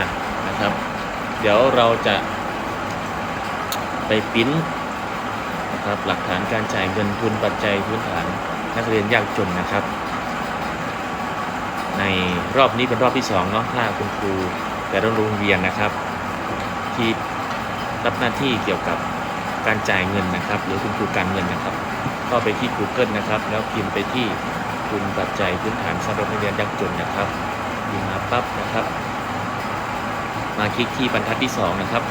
อะนะครับ เดี๋ยวเราจะไปปิ้นนะครับหลักฐานการจ่ายเงินทุนปัจจัยพื้นฐานนักเรียนยากจนนะครับ ในรอบนี้เป็นรอบที่สองเนาะถ้าคุณครูแต่ละโรงเรียนนะครับ ที่รับหน้าที่เกี่ยวกับการจ่ายเงินนะครับ หรือคุณครูการเงินนะครับ ก็ไปที่ Google นะครับ แล้วพิมพ์ไปที่ทุนปัจจัยพื้นฐานสำหรับนักเรียนยากจนนะครับพิมพ์มาปั๊บนะครับ มาคลิกที่บรรทัดที่สองนะครับ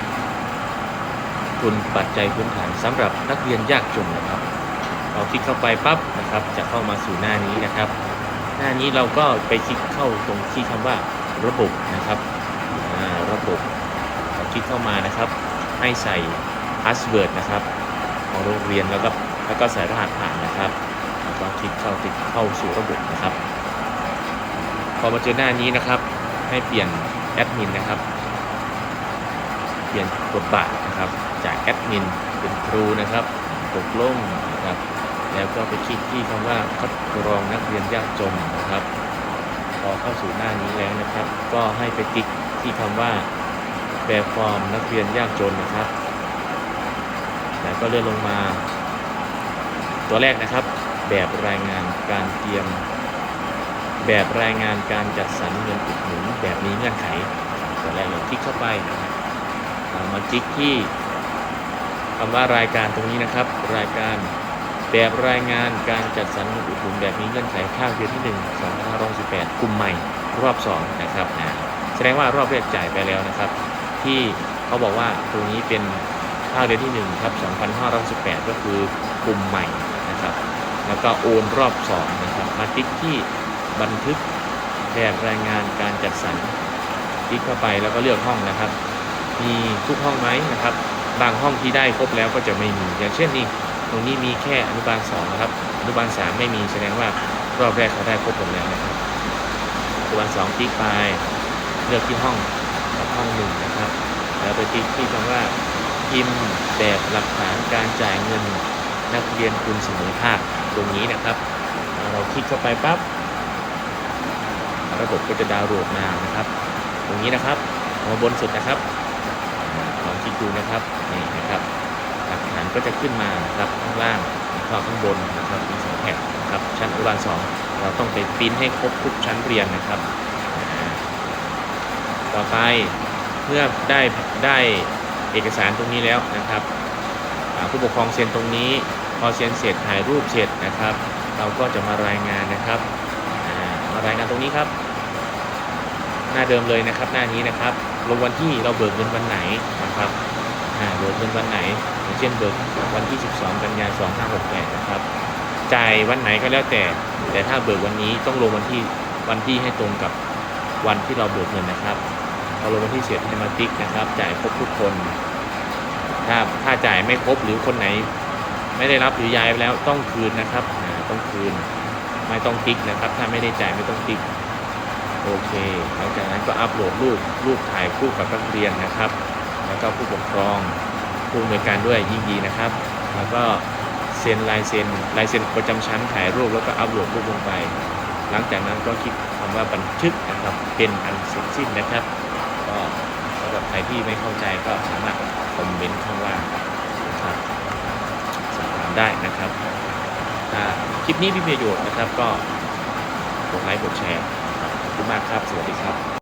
ทุนปัจจัยพื้นฐานสำหรับนักเรียนยากจนนะครับเราคลิกเข้าไปปั๊บนะครับ จะเข้ามาสู่หน้านี้นะครับ หน้านี้เราก็ไปคลิกเข้าตรงที่คำว่าระบบนะครับระบบเราคลิกเข้ามานะครับ ให้ใส่พาสเวิร์ดนะครับของโรงเรียนแล้วก็แล้วก็ใส่รหัสผ่านนะครับแล้วก็คลิกเข้าติดเข้าสู่ระบบนะครับ พอมาเจอหน้านี้นะครับ ให้เปลี่ยนแอดมินนะครับ เปลี่ยนบทบาทนะครับ จากแอดมินเป็นครูนะครับตกลงนะครับ แล้วก็ไปคลิกที่คำว่าคัดกรองนักเรียนยากจนนะครับ พอเข้าสู่หน้านี้แล้วนะครับ ก็ให้ไปคลิกที่คำว่าแบบฟอร์มนักเรียนยากจนนะครับ แล้วก็เลื่อนลงมา ตัวแรกนะครับ แบบรายงานการเตรียม แบบรายงานการจัดสรรเงินอุดหนุนแบบมีเงื่อนไขตัวแรกเราคลิกเข้าไปนะครับ มาคลิกที่คำว่ารายการตรงนี้นะครับ รายการแบบรายงานการจัดสรรเงินอุดหนุนแบบมีเงื่อนไขภาคเดือนที่ 1 2568กลุ่มใหม่รอบ 2 นะครับนะแสดงว่ารอบแรกจ่ายไปแล้วนะครับ ที่เขาบอกว่าตรงนี้เป็นภาคเดือนที่1ครับ2568ก็คือกลุ่มใหม่นะครับ แล้วก็โอนรอบ2นะครับมาติ๊กที่บันทึกแบบรายงานการจัดสรรติ๊กเข้าไปแล้วก็เลือกห้องนะครับ มีทุกห้องไหมนะครับ บางห้องที่ได้ครบแล้วก็จะไม่มี อย่างเช่นนี่ตรงนี้มีแค่อนุบาล2นะครับอนุบาล 3 ไม่มีแสดงว่ารอบแรกเขาได้ครบหมดแล้วนะครับอนุบาล2ติ๊กไปเลือกที่ห้องกับห้องหนึ่งนะครับ แล้วไปติ๊กที่คำว่าพิมพ์แบบหลักฐานการจ่ายเงินนักเรียนทุนเสมอภาคตรงนี้นะครับ เราคลิกเข้าไปปั๊บระบบก็จะดาวน์โหลดมานะครับ ตรงนี้นะครับมาบนสุดนะครับ ดูนะครับนี่นะครับหลักฐานก็จะขึ้นมาครับข้างล่างแล้วก็ข้างบนนะครับมีสองแถบนครับชั้นอนุบาลสองเราต้องไปปริ้นให้ครบทุกชั้นเรียนนะครับ ต่อไปเมื่อได้ได้เอกสารตรงนี้แล้วนะครับผู้ปกครองเซ็นตรงนี้พอเซ็นเสร็จถ่ายรูปเสร็จนะครับ เราก็จะมารายงานนะครับมารายงานตรงนี้ครับ หน้าเดิมเลยนะครับหน้านี้นะครับลงวันที่เราเบิกเงินวันไหนนะครับ เบิกเงินวันไหนอย่างเช่นเบิกวันที่ 12 กันยายน 2568 นะครับ จ่ายวันไหนก็แล้วแต่ แต่ถ้าเบิกวันนี้ต้องลงวันที่วันที่ให้ตรงกับวันที่เราเบิกเงินนะครับพอลงวันที่เสร็จให้มาติ๊กนะครับ จ่ายครบทุกคน ถ้าถ้าจ่ายไม่ครบหรือคนไหน ไม่ได้รับหรือย้ายไปแล้วต้องคืนนะครับต้องคืนไม่ต้องติ๊กนะครับ ถ้าไม่ได้จ่ายไม่ต้องติ๊กโอเค หลังจากนั้นก็อัปโหลดรูปรูปถ่ายคู่กับนักเรียนนะครับ แล้วก็ผู้ปกครองผู้อำนวยการด้วยยิ่งดีนะครับ แล้วก็เซ็นลายเซ็นลายเซ็นประจำชั้นถ่ายรูปแล้วก็อัปโหลดรูปลงไป หลังจากนั้นก็คลิกคำว่าบันทึกนะครับเป็นอันเสร็จสิ้นนะครับก็สำหรับใครที่ไม่เข้าใจก็สามารถคอมเมนต์ข้างล่างนะครับสอบถามได้นะครับถ้าคลิปนี้มีประโยชน์นะครับก็กดไลค์กดแชร์ขอบคุณมากครับ สวัสดีครับ